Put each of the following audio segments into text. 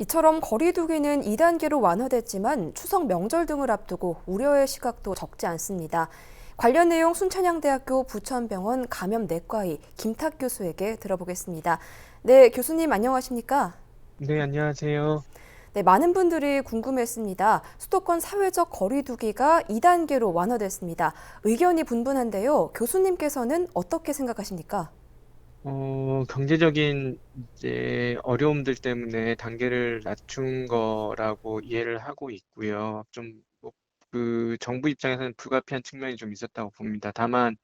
이처럼 거리두기는 2단계로 완화됐지만 추석 명절 등을 앞두고 우려의 시각도 적지 않습니다. 관련 내용 순천향대학교 부천병원 감염내과의 김탁 교수에게 들어보겠습니다. 네, 교수님 안녕하십니까? 네, 안녕하세요. 네, 많은 분들이 궁금했습니다. 수도권 사회적 거리두기가 2단계로 완화됐습니다. 의견이 분분한데요. 교수님께서는 어떻게 생각하십니까? 어, 경제적인 이제 어려움들 때문에 단계를 낮춘 거라고 이해를 하고 있고요. 좀, 뭐, 그, 정부 입장에서는 불가피한 측면이 좀 있었다고 봅니다. 다만,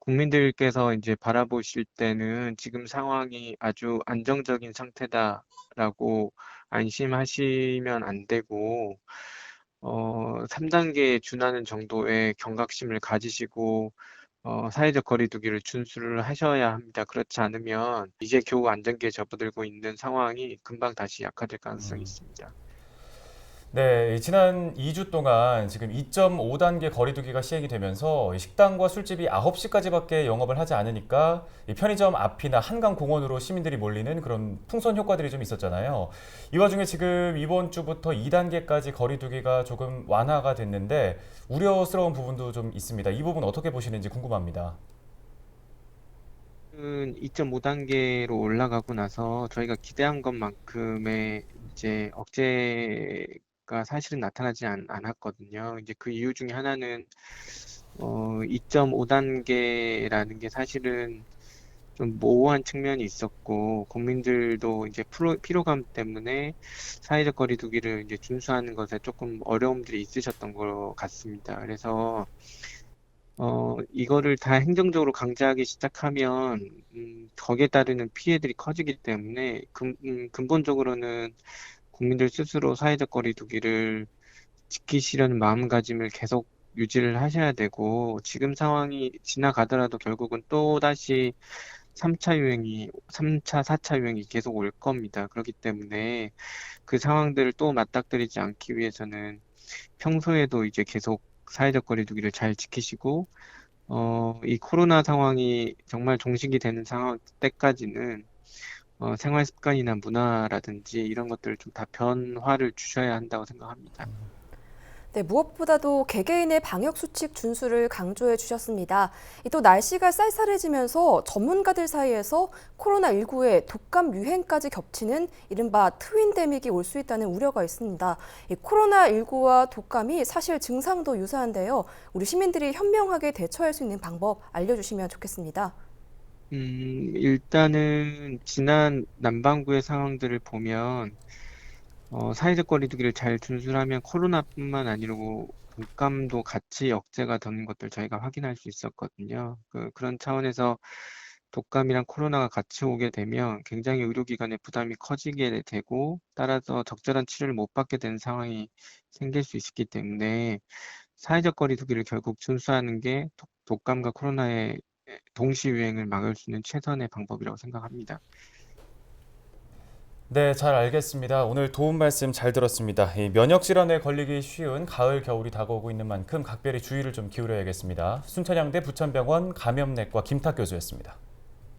국민들께서 이제 바라보실 때는 지금 상황이 아주 안정적인 상태다라고 안심하시면 안 되고, 어, 3 단계에 준하는 정도의 경각심을 가지시고, 어, 사회적 거리두기를 준수를 하셔야 합니다. 그렇지 않으면 이제 겨우 안정기에 접어들고 있는 상황이 금방 다시 약화될 가능성이 있습니다. 네, 이 지난 2주 동안 지금 2.5단계 거리두기가 시행이 되면서 이 식당과 술집이 9시까지밖에 영업을 하지 않으니까 이 편의점 앞이나 한강 공원으로 시민들이 몰리는 그런 풍선 효과들이 좀 있었잖아요. 이 와중에 지금 이번 주부터 2단계까지 거리두기가 조금 완화가 됐는데 우려스러운 부분도 좀 있습니다. 이 부분 어떻게 보시는지 궁금합니다. 2.5단계로 올라가고 나서 저희가 기대한 것만큼의 이제 억제 가 사실은 나타나지 않, 않았거든요. 이제 그 이유 중에 하나는 어, 2.5단계라는 게 사실은 좀 모호한 측면이 있었고 국민들도 이제 프로, 피로감 때문에 사회적 거리두기를 이제 준수하는 것에 조금 어려움들이 있으셨던 것 같습니다. 그래서 어, 이거를 다 행정적으로 강제하기 시작하면 음, 거기에 따르는 피해들이 커지기 때문에 근, 음, 근본적으로는 국민들 스스로 사회적 거리두기를 지키시려는 마음가짐을 계속 유지를 하셔야 되고 지금 상황이 지나가더라도 결국은 또 다시 3차 유행이, 3차, 4차 유행이 계속 올 겁니다. 그렇기 때문에 그 상황들을 또 맞닥뜨리지 않기 위해서는 평소에도 이제 계속 사회적 거리두기를 잘 지키시고, 어, 이 코로나 상황이 정말 종식이 되는 상황 때까지는 어, 생활 습관이나 문화라든지 이런 것들을 좀 다 변화를 주셔야 한다고 생각합니다. 네, 무엇보다도 개개인의 방역 수칙 준수를 강조해 주셨습니다. 이또 날씨가 쌀쌀해지면서 전문가들 사이에서 코로나19의 독감 유행까지 겹치는 이른바 트윈 데믹이 올 수 있다는 우려가 있습니다. 이 코로나19와 독감이 사실 증상도 유사한데요. 우리 시민들이 현명하게 대처할 수 있는 방법 알려주시면 좋겠습니다. 음, 일단은 지난 남반구의 상황들을 보면 어, 사회적 거리두기를 잘 준수하면 코로나뿐만 아니고 독감도 같이 억제가 되는 것들 저희가 확인할 수 있었거든요. 그, 그런 차원에서 독감이랑 코로나가 같이 오게 되면 굉장히 의료기관의 부담이 커지게 되고 따라서 적절한 치료를 못 받게 되는 상황이 생길 수 있기 때문에 사회적 거리두기를 결국 준수하는 게 독- 독감과 코로나의 동시 유행을 막을 수 있는 최선의 방법이라고 생각합니다. 네, 잘 알겠습니다. 오늘 도움 말씀 잘 들었습니다. 이 면역 질환에 걸리기 쉬운 가을, 겨울이 다가오고 있는 만큼 각별히 주의를 좀 기울여야겠습니다. 순천향대 부천병원 감염내과 김탁 교수였습니다.